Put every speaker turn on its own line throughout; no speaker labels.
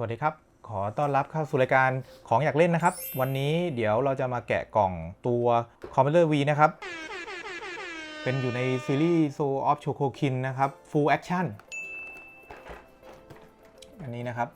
สวัสดีครับ ขอต้อนรับเข้าสู่รายการของอยากเล่นนะครับ วันนี้เดี๋ยวเราจะมาแกะกล่องตัว Commander V นะครับ เป็นอยู่ในซีรีส์ Soul of Chocokin นะครับ Full Action อันนี้นะครับ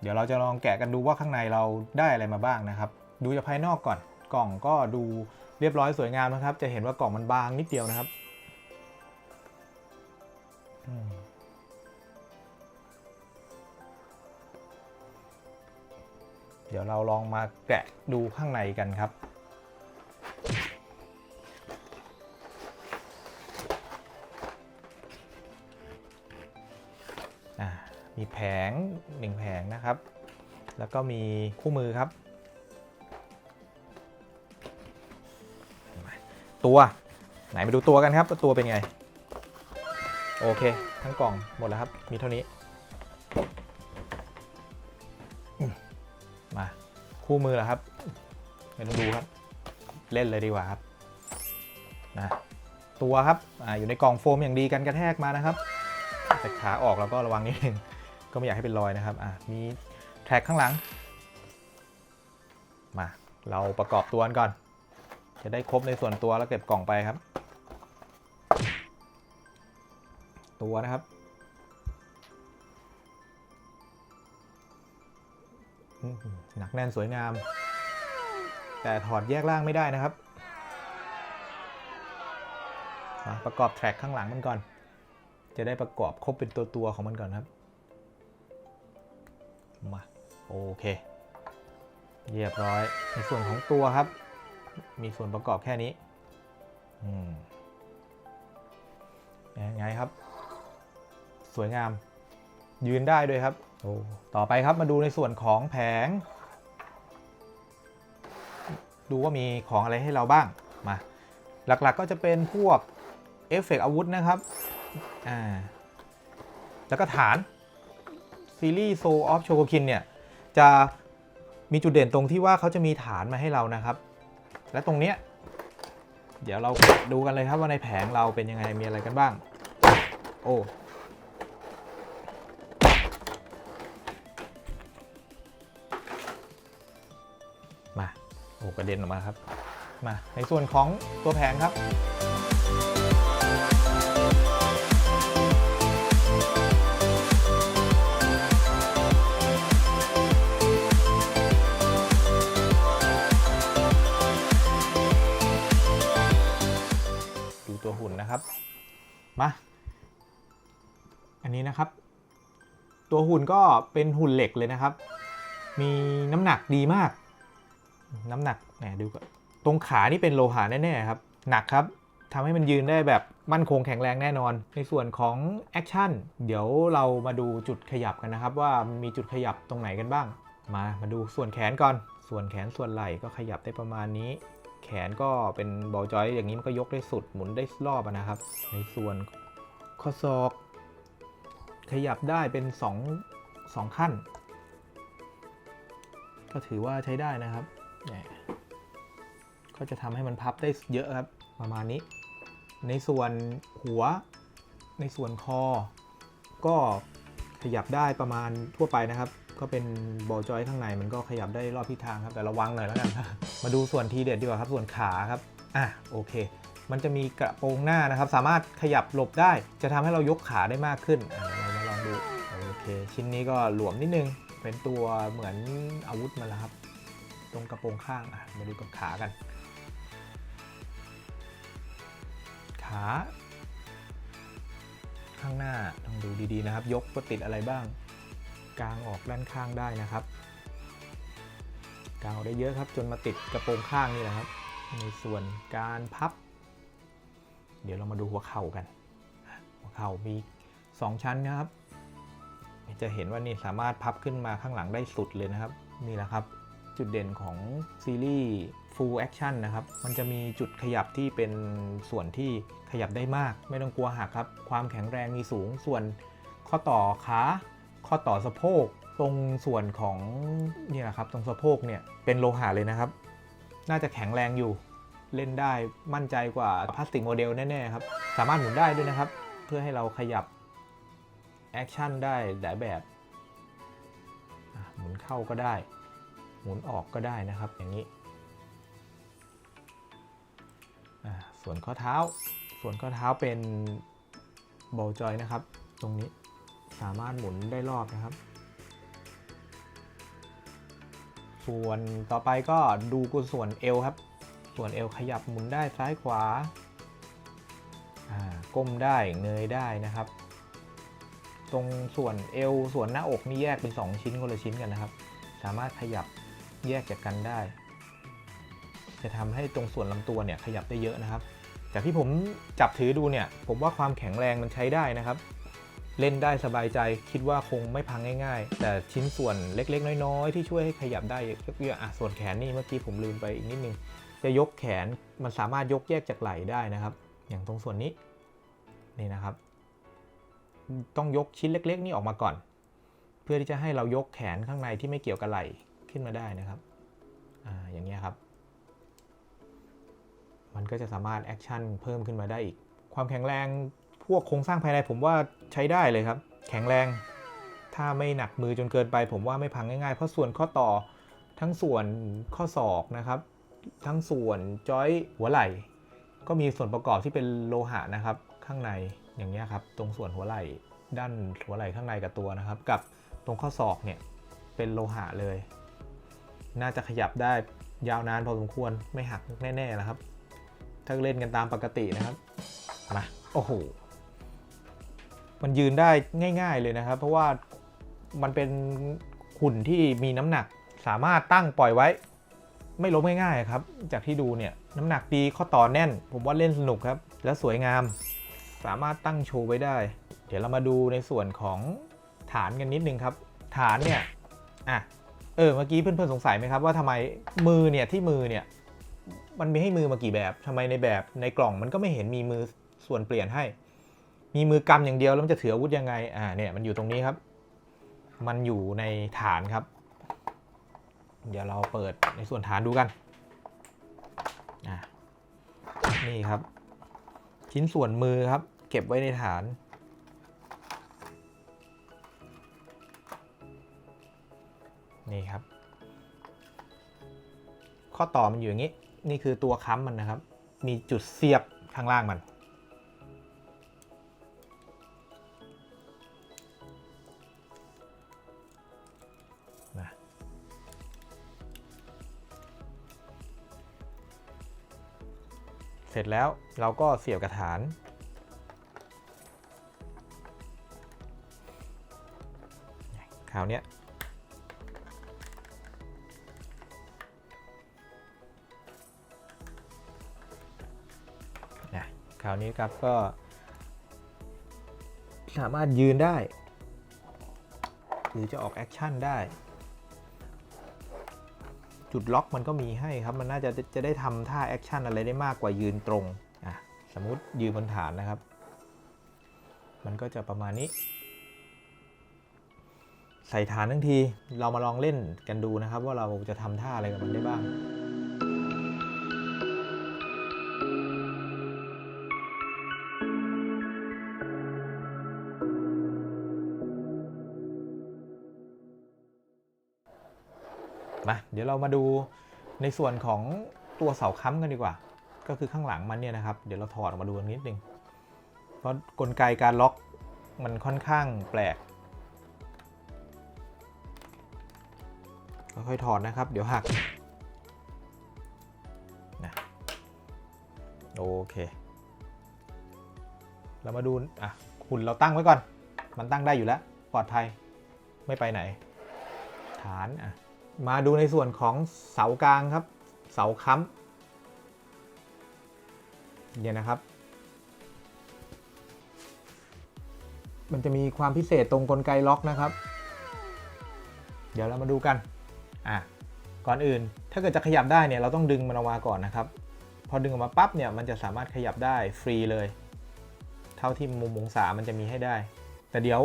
เดี๋ยวเราจะลองแกะกันดูว่าข้างในเราได้อะไรมาบ้างนะครับ ดูจากภายนอกก่อน กล่องก็ดูเรียบร้อยสวยงามนะครับ จะเห็นว่ากล่องมันบางนิดเดียวนะครับ เดี๋ยวเราลองมาแกะดูข้างในกันครับอ่ามีแผงหนึ่งแผงนะครับ แล้วก็มีคู่มือครับ ตัวไหนมาดูตัวกันครับ ตัวเป็นไง โอเค ทั้งกล่องหมดแล้วครับ มีเท่านี้ คู่มือแล้วครับไม่ต้องดูครับ เล่นเลยดีกว่าครับนะตัวครับออยู่ในกล่องโฟมอย่างดีกันกระแทกมานะครับแต่ขาออกแล้วก็ระวังนิดนึงก็ไม่อยากให้เป็นรอยนะครับมีแท็กข้างหลัง มาเราประกอบตัวกันก่อน จะได้ครบในส่วนตัวแล้วเก็บกล่องไปครับ ตัวนะครับ หนักแน่นสวยงาม แต่ถอดแยกล่างไม่ได้นะครับ มาประกอบแทร็กข้างหลังมันก่อน จะได้ประกอบครบเป็นตัวตัวๆของมันก่อนครับ มาโอเค เรียบร้อย ในส่วนของตัวครับ มีส่วนประกอบแค่นี้ยังไงครับ สวยงาม ยืนได้ด้วยครับ โอ้ต่อไปครับมาดูในส่วนของแผง ดูว่ามีของอะไรให้เราบ้างมาหลักๆก็จะเป็นพวกเอฟเฟกต์อาวุธนะครับอ่าแล้วก็ฐาน ซีรีส์ Soul of Chocokin เนี่ย จะมีจุดเด่นตรงที่ว่าเขาจะมีฐานมาให้เรานะครับ และตรงเนี้ยเดี๋ยวเราดูกันเลยครับว่าในแผงเราเป็นยังไงมีอะไรกันบ้าง โอ้ อ้กระเด็นออกมาครับ มาในส่วนของตัวแผงครับดูตัวหุ่นนะครับ มา อันนี้นะครับ ตัวหุ่นก็เป็นหุ่นเหล็กเลยนะครับ มีน้ำหนักดีมาก น้ำหนักแหมดูก่อนตรงขานี่เป็นโลหะแน่ๆครับ หนักครับทำให้มันยืนได้แบบมั่นคงแข็งแรงแน่นอน ในส่วนของแอคชั่นเดี๋ยวเรามาดูจุดขยับกันนะครับ ว่ามีจุดขยับตรงไหนกันบ้าง มามาดูส่วนแขนก่อน ส่วนแขนส่วนไหล่ก็ขยับได้ประมาณนี้ แขนก็เป็นบอลจอยอย่างนี้มันก็ยกได้สุดหมุนได้รอบนะครับ ในส่วนข้อศอก ขยับได้เป็น2 2ขั้น ก็ถือว่าใช้ได้นะครับ ก็จะทำให้มันพับได้เยอะครับประมาณนี้ ในส่วนหัว ในส่วนคอ ก็ขยับได้ประมาณทั่วไปนะครับ ก็เป็นบอลจอยข้างในมันก็ขยับได้รอบทิศทางครับ แต่ระวังหน่อยแล้วกันมาดูส่วนทีเด็ดดีกว่าครับ ส่วนขาครับ อะโอเค มันจะมีกระโปรงหน้านะครับ สามารถขยับหลบได้ จะทำให้เรายกขาได้มากขึ้นอะเรามาลองดู โอเค ชิ้นนี้ก็หลวมนิดนึง เป็นตัวเหมือนอาวุธมันแล้วครับ รงกระโปรงข้างอะมาดูกับขากัน ขาข้างหน้าต้องดูดีๆนะครับ ยกก็ติดอะไรบ้าง กลางออกด้านข้างได้นะครับกางออกได้เยอะครับ จนมาติดกระโปรงข้างนี่แหละครับ ในส่วนการพับ เดี๋ยวเรามาดูหัวเข่ากัน หัวเข่ามี 2 ชั้นนะครับ จะเห็นว่านี่สามารถพับขึ้นมาข้างหลังได้สุดเลยนะครับนี่แหละครับ จุดเด่นของซีรีส์ Full Action นะครับ มันจะมีจุดขยับที่เป็นส่วนที่ขยับได้มาก ไม่ต้องกลัวหักครับ ความแข็งแรงมีสูง ส่วนข้อต่อขา ข้อต่อสะโพก ตรงส่วนของเนี่ยครับ ตรงสะโพกเนี่ยเป็นโลหะเลยนะครับ น่าจะแข็งแรงอยู่ เล่นได้มั่นใจกว่าพลาสติกโมเดลแน่ๆครับ สามารถหมุนได้ด้วยนะครับ เพื่อให้เราขยับแอคชั่นได้หลายแบบหมุนเข้าก็ได้ มุนออกก็ได้นะครับ อย่างนี้ ส่วนข้อเท้า ส่วนข้อเท้าเป็นบอลจอยนะครับ ตรงนี้สามารถหมุนได้รอบนะครับ ส่วนต่อไปก็ดูกุส่วนเอวครับ ส่วนเอวขยับหมุนได้ซ้ายขวาอ่าก้มได้เงยได้นะครับ ตรงส่วนเอวส่วนหน้าอกนี่แยกเป็น 2 ชิ้นคนละชิ้นกันนะครับ สามารถขยับ แยกจากกันได้ จะทำให้ตรงส่วนลำตัวเนี่ยขยับได้เยอะนะครับ จากที่ผมจับถือดูเนี่ย ผมว่าความแข็งแรงมันใช้ได้นะครับ เล่นได้สบายใจคิดว่าคงไม่พังง่าย ๆ แต่ชิ้นส่วนเล็กๆ น้อยๆ ที่ช่วยให้ขยับได้เยอะๆอะส่วนแขนนี่เมื่อกี้ผมลืมไปอีกนิดนึง จะยกแขนมันสามารถยกแยกจากไหล่ได้นะครับ อย่างตรงส่วนนี้นี่นะครับ ต้องยกชิ้นเล็ก ๆ นี่ออกมาก่อน เพื่อที่จะให้เรายกแขนข้างในที่ไม่เกี่ยวกับไหล่ ขึ้นมาได้นะครับออย่างเงี้ยครับ มันก็จะสามารถแอคชั่นเพิ่มขึ้นมาได้อีก ความแข็งแรงพวกโครงสร้างภายในผมว่าใช้ได้เลยครับ แข็งแรง ถ้าไม่หนักมือจนเกินไป ผมว่าไม่พังง่ายๆ เพราะส่วนข้อต่อทั้งส่วนข้อศอกนะครับ ทั้งส่วนจอยหัวไหล่ ก็มีส่วนประกอบที่เป็นโลหะนะครับ ข้างในอย่างนี้ยครับ ตรงส่วนหัวไหล่ด้านหัวไหล่ข้างในกับตัวนะครับ กับตรงข้อศอกเนี่ยเป็นโลหะเลย น่าจะขยับได้ยาวนานพอสมควรไม่หักแน่ๆนะครับ ถ้าเล่นกันตามปกตินะครับ มา โอ้โห มันยืนได้ง่าย ๆเลยนะครับ เพราะว่ามันเป็นหุ่นที่มีน้ำหนักสามารถตั้งปล่อยไว้ ไม่ล้มง่ายๆครับ จากที่ดูเนี่ยน้ำหนักดีข้อต่อแน่น ผมว่าเล่นสนุกครับ และสวยงาม สามารถตั้งโชว์ไว้ได้ เดี๋ยวเรามาดูในส่วนของฐานกันนิดนึงครับ ฐานเนี่ยอะ เออเมื่อกี้เพื่อนๆสงสัยไหมครับว่าทำไมมือเนี่ยที่มือเนี่ยมันมีให้มือมากี่แบบทำไมในแบบในกล่องมันก็ไม่เห็นมีมือส่วนเปลี่ยนให้ มีมือกำอย่างเดียวแล้วมันจะถืออาวุธยังไงอ่าเนี่ยมันอยู่ตรงนี้ครับ มันอยู่ในฐานครับ เดี๋ยวเราเปิดในส่วนฐานดูกันอ่านี่ครับ ชิ้นส่วนมือครับ เก็บไว้ในฐาน นี่ครับ ข้อต่อมันอยู่อย่างนี้ นี่คือตัวค้ำมันนะครับ มีจุดเสียบข้างล่างมัน เสร็จแล้วเราก็เสียบกระฐานคราวเนี้ ราวนี้ครับก็ สามารถยืนได้ หรือจะออกแอคชั่นได้ จุดล็อกมันก็มีให้ครับ มันน่าจะจะได้ทำท่าแอคชั่นอะไรได้มากกว่ายืนตรงอะสมมติยืนบนฐานนะครับ มันก็จะประมาณนี้ ใส่ฐานทั้งทีเรามาลองเล่นกันดูนะครับ ว่าเราจะทำท่าอะไรกับมันได้บ้าง มาเดี๋ยวเรามาดูในส่วนของตัวเสาค้ำกันดีกว่า ก็คือข้างหลังมันเนี่ยนะครับ เดี๋ยวเราถอดออกมาดูกันนิดนึงเพราะกลไกการล็อกมันค่อนข้างแปลกค่อยๆถอดนะครับ เดี๋ยวหักนะโอเค เรามาดูอะหุ่นเราตั้งไว้ก่อน มันตั้งได้อยู่แล้ว ปลอดภัยไม่ไปไหน ฐานอะ มาดูในส่วนของเสากลางครับ เสาค้ำเนี่ยนะครับ มันจะมีความพิเศษตรงกลไกล็อกนะครับ เดี๋ยวเรามาดูกันอะก่อนอื่นถ้าเกิดจะขยับได้เนี่ยเราต้องดึงมันออกมาก่อนนะครับ พอดึงออกมาปั๊บเนี่ยมันจะสามารถขยับได้ฟรีเลย เท่าที่มุมองศามันจะมีให้ได้ แต่เดี๋ยว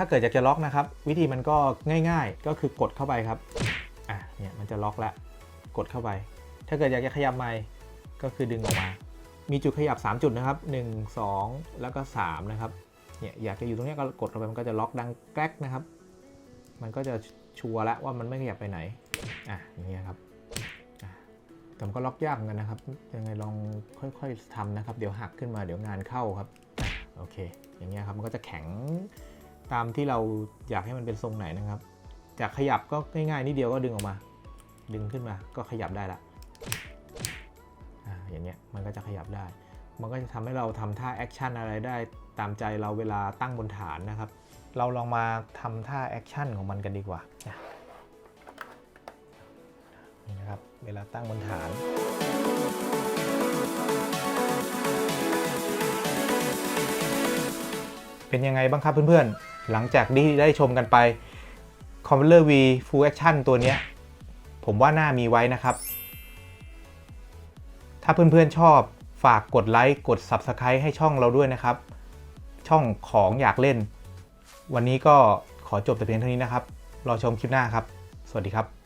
ถ้าเกิดอยากจะล็อกนะครับ วิธีมันก็ง่าย ๆ ก็คือกดเข้าไปครับอะเนี่ยมันจะล็อกแล้วกดเข้าไป ถ้าเกิดอยากจะขยับใหม่ก็คือดึงออกมา มีจุดขยับ 3 จุดนะครับ 1 2 แล้วก็ 3 นะครับเนี่ยอยากจะอยู่ตรงนี้ก็กดเข้าไปมันก็จะล็อกดังแกรกนะครับ มันก็จะชัวร์แล้วว่ามันไม่ขยับไปไหนอะอย่างเงี้ยครับแต่มันก็ล็อกยากเหมือนกันนะครับ ยังไงลองค่อยๆทำนะครับ เดี๋ยวหักขึ้นมาเดี๋ยวงานเข้าครับ โอเค อย่างเงี้ยครับ มันก็จะแข็ง ตามที่เราอยากให้มันเป็นทรงไหนนะครับ จากขยับก็ง่ายๆนิดเดียวก็ดึงออกมา ดึงขึ้นมาก็ขยับได้ละอ่าอย่างเงี้ยมันก็จะขยับได้ มันก็จะทำให้เราทำท่าแอคชั่นอะไรได้ตามใจเราเวลาตั้งบนฐานนะครับ เราลองมาทำท่าแอคชั่นของมันกันดีกว่านี่นะครับเวลาตั้งบนฐานเป็นยังไงบ้างครับเพื่อนๆ หลังจากที่ได้ชมกันไป c o m p i l e r V Full Action ตัวนี้ผมว่าน่ามีไว้นะครับ ถ้าเพื่อนๆชอบฝากกดไลค์กด Subscribe ให้ช่องเราด้วยนะครับ ช่องของอยากเล่น วันนี้ก็ขอจบแต่เพียงเท่านี้นะครับ รอชมคลิปหน้าครับ สวัสดีครับ